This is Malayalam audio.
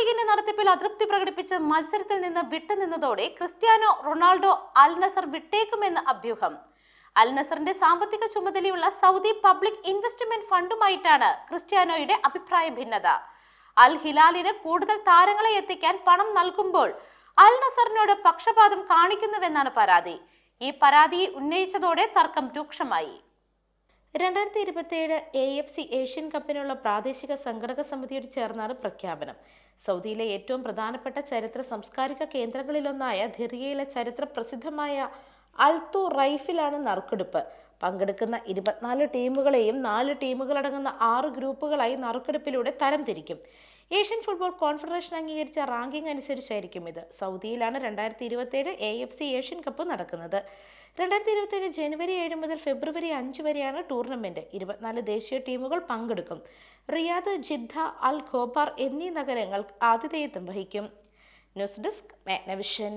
ലീഗിന്റെ നടത്തിപ്പിൽ അതൃപ്തി പ്രകടിപ്പിച്ച് മത്സരത്തിൽ നിന്ന് വിട്ടുനിന്നതോടെ ക്രിസ്ത്യാനോ റൊണാൾഡോ അൽ നസർ വിട്ടേക്കുമെന്ന് അഭ്യൂഹം. അൽ നസറിന്റെ സാമ്പത്തിക ചുമതലയുള്ള സൗദി പബ്ലിക് ഇൻവെസ്റ്റ്മെന്റ് ഫണ്ടുമായിട്ടാണ് ക്രിസ്ത്യാനോയുടെ അഭിപ്രായ ഭിന്നത. അൽ ഹിലാലിന് കൂടുതൽ താരങ്ങളെ എത്തിക്കാൻ പണം നൽകുമ്പോൾ അൽ നസറിനോട് പക്ഷപാതം കാണിക്കുന്നുവെന്നാണ് പരാതി. ഈ പരാതി ഉന്നയിച്ചതോടെ തർക്കം രൂക്ഷമായി. രണ്ടായിരത്തി ഇരുപത്തിയേഴ് എ എഫ് സി ഏഷ്യൻ കപ്പിനുള്ള പ്രാദേശിക സംഘടക സമിതിയോട് ചേർന്നാണ് പ്രഖ്യാപനം. സൗദിയിലെ ഏറ്റവും പ്രധാനപ്പെട്ട ചരിത്ര സാംസ്കാരിക കേന്ദ്രങ്ങളിലൊന്നായ ധിറിയയിലെ ചരിത്ര പ്രസിദ്ധമായ അൽത്തോ റൈഫിലാണ് നറുക്കെടുപ്പ്. പങ്കെടുക്കുന്ന ഇരുപത്തിനാല് ടീമുകളെയും നാല് ടീമുകളടങ്ങുന്ന ആറ് ഗ്രൂപ്പുകളായി നറുക്കെടുപ്പിലൂടെ തരംതിരിക്കും ഏഷ്യൻ ഫുട്ബോൾ കോൺഫെഡറേഷൻ അംഗീകരിച്ച റാങ്കിംഗ് അനുസരിച്ചായിരിക്കും ഇത്. സൗദിയിലാണ് രണ്ടായിരത്തി ഇരുപത്തിയേഴ് A F C Asian cup നടക്കുന്നത്. രണ്ടായിരത്തി ഇരുപത്തിയേഴ് ജനുവരി ഏഴ് മുതൽ ഫെബ്രുവരി അഞ്ച് വരെയാണ് ടൂർണമെന്റ്. ഇരുപത്തിനാല് ദേശീയ ടീമുകൾ പങ്കെടുക്കും. റിയാദ് ജിദ്ദ അൽ ഖോബാർ എന്നീ നഗരങ്ങൾ ആതിഥേയത്വം വഹിക്കും. News desk Magnavision.